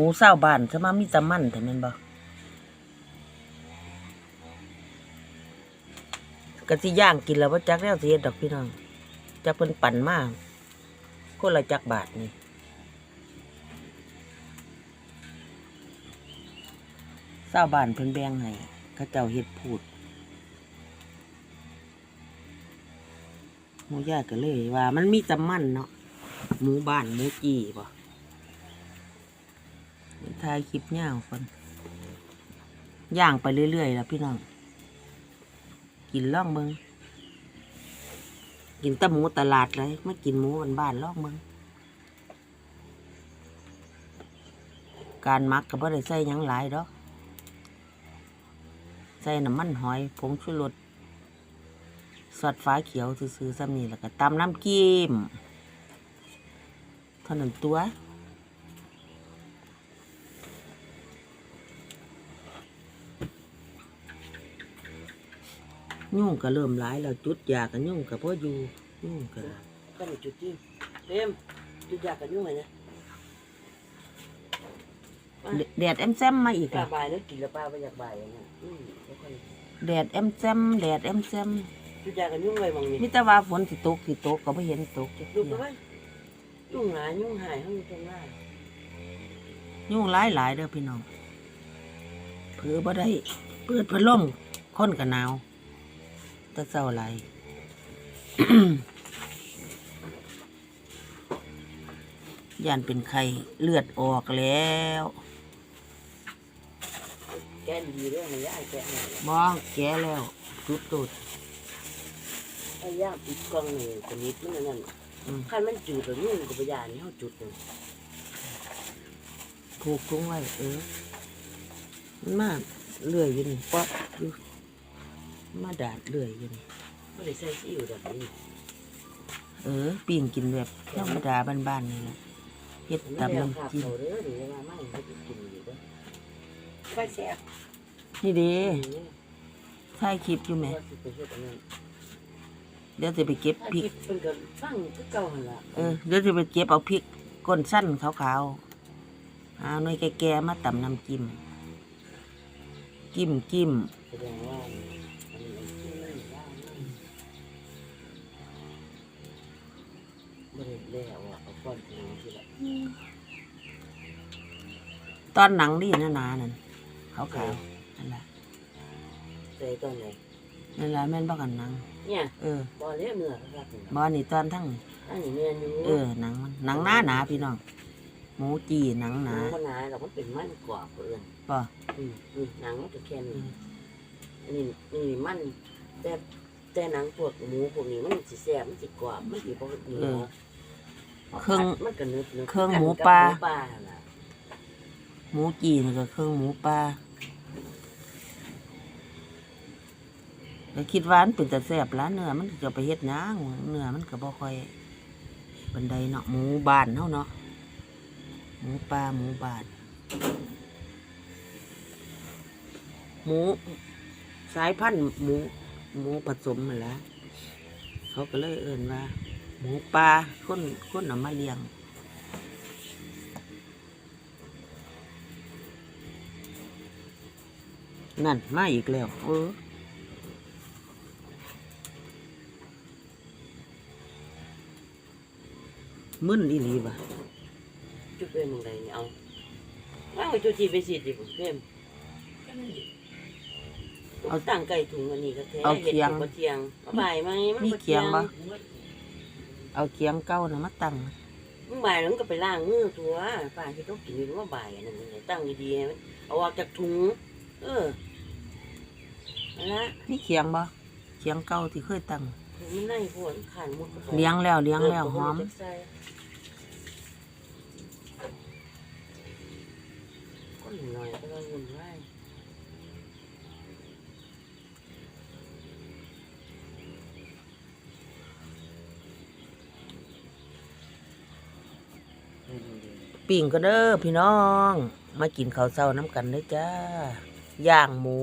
มูเศร้าบ้านซะมามีตะมันแต่ม่นบ่กะสิย่างกินแล้วบ่จักแล้วเฮ็ดดอกพี่น้องจักเพิ่นปั่นมากคนละจักบาทนี่เศร้าบ้านเพิ่นแบ่งให้เขาเจ้าเฮ็ดพูดหมูย่าก็เลยว่า มันมีตะมันเนาะหมูบ้านหมูจีบ่ ถ่ายคลิปยาวก่อนย่างไปเรื่อยๆแล้วพี่น้อง กินล่องเบิงกินตะหมูตลาดเลยไม่กินหมูบ้านๆล่องเบิงการมักก็บ่ได้ใส่ยังหลายดอกใส่น้ำมันหอยผงชูรสสอดฟ้าเขียวซื้อๆซ้ำนี่แล้วก็ตำน้ำกิมเท่านั้นตัว ยุ่งก็เริ่มร้ายแล้วจุดยากันยุ่งกับพ่ออยู่ยุ่งกันก็มีจุดที่เต็มจุดอยากกันยุ่งไงนะแดดแอมแซมมาอีกปลาอะบายแล้วกินแล้วปลาไปอยากบายอย่างเงี้ยอืมแล้วก็แดดแอมแซมแดดแอมแซมจุดอยากกันยุ่งไงบางนี่มิแต่ว่าฝนสิตกสิตกก็ไม่เห็นตกจักดูเที่ยไปไหมยุ่งหลายยุ่งหายห้องตรงหน้ายุ่งหลายหลายๆเด้อพี่น้องเผือบ่ได้เปิดพัดลมคนกันหนาวแตะเศร้าไหลย่านเป็นไข้เลือดออกแล้ว แกดีๆด้วยนะย่าแกเนี่ยมองแก่แล้วจุดตุดไอ้ย่าปิดกล้องนี่คนนี้มันนั่นอืมคันมันจุดแล้วยุ่งกับพยานนี่เขาจุดเลยผูกถุงไว้เออมันมาเลื่อยอยู่นี่ป๊อปอยู่ มาดาดเลื่อยอยู่นี่ไม่ได้ใส่ซีอิ๊วแบบนี้เออปิ้งกินแบบธรรมดาบ้านๆนี่แหละเฮ็ดไม่ตำได้เอาขาน้ำจิ้มเขาเด้อหรือว่าไม่เขาจะกินอยู่ด้วยไปแซ่บนี่เด้อืมถ่ายคลิปอยู่แหมว่าสิไปเฮ็ดอันนั้นเดี๋ยวจะไปเก็บพริกเป็นก็ฟังคือเก่าหั่นล่ะเออเดี๋ยวจะไปเก็บเอาพริกก้นสั้นขาวๆเอาหน่วยแก่ๆมาตำน้ำจิ้มจิ้มจิ้มแสดงว่า แล้วอะเอาก้อนถุงสิละตอนหนังนี่นะนานั่นขาวๆนั่นแหละใส่ตอนไหนนั่นแหละแม่นบ่กันหนัง เนี่ยเออบ่เลี้ยเนื้อครับนี่บ่นี่ตอนทั้งอันนี้เนื้ออยู่เออหนังมันหนังหน้าหนาพี่น้องหมูจีหนังหหนันางก็หนาแต่มันเป็นมันกรอบเพื่อนป่ะอืมนี่หนังมันก็แค่นี้อันนี้นี่มัน แต่แต่หนังพวกหมูพวกนี้มันสิแซ่บมันสิกรอบมันสิบ่เหนียว เครื่อง มันก็นึกนึกเครื่องหมูปลาหมูปลาน่ะหมูจีนี่ก็เครื่องหมูปลาก็คิดว่ามันเป็นแต่แซ่บล้านเนื้อมันจะไปเฮ็ดหยังเนื้อมันก็บ่ค่อยบันไดเนาะหมูบ้านเฮาเนาะหมูปลาหมูบ้านหมูสายพันธุ์หมูหมูผสมมาแล้วเขาก็เลยเอิ่นว่า หมูปลาคนคนเอามาเลี้ยงนั่นมาอีกแล้วเออมึนอีหลีว่ะจุดเป็นมึงไดนี่เอาว่าเอาจุดที่ไปสิดิผมเพิ่มเอาตั้งไก่ถุงอันนี้ก็แท้เอาเห็ดเคียงบ่เทียงเอาบ่ายไหมมันมีบ่เคียงบ่ เอาเคียงเก้านะมาตั้งมึงบ่ายแล้วมึงก็ไปล้างมือตัวป้าที่ต้องกินอยู่ว่าบ่ายอันนั้นนี่ตั้งดีๆให้มันเอาออกจากถุง เออนั่นละมีเคียงบ่เคียงเก้าที่เคยตั้งมันในพวกขันมุดเข้าไปเลี้ยงแล้วเลี้ยงแล้วหอมใส่ก็หน่อยก็ต้องวุ่นว ปิ่งก็เด้อพี่น้อง มากินข้าวเช้าน้ำกันเด้อจ้า ย่างหมู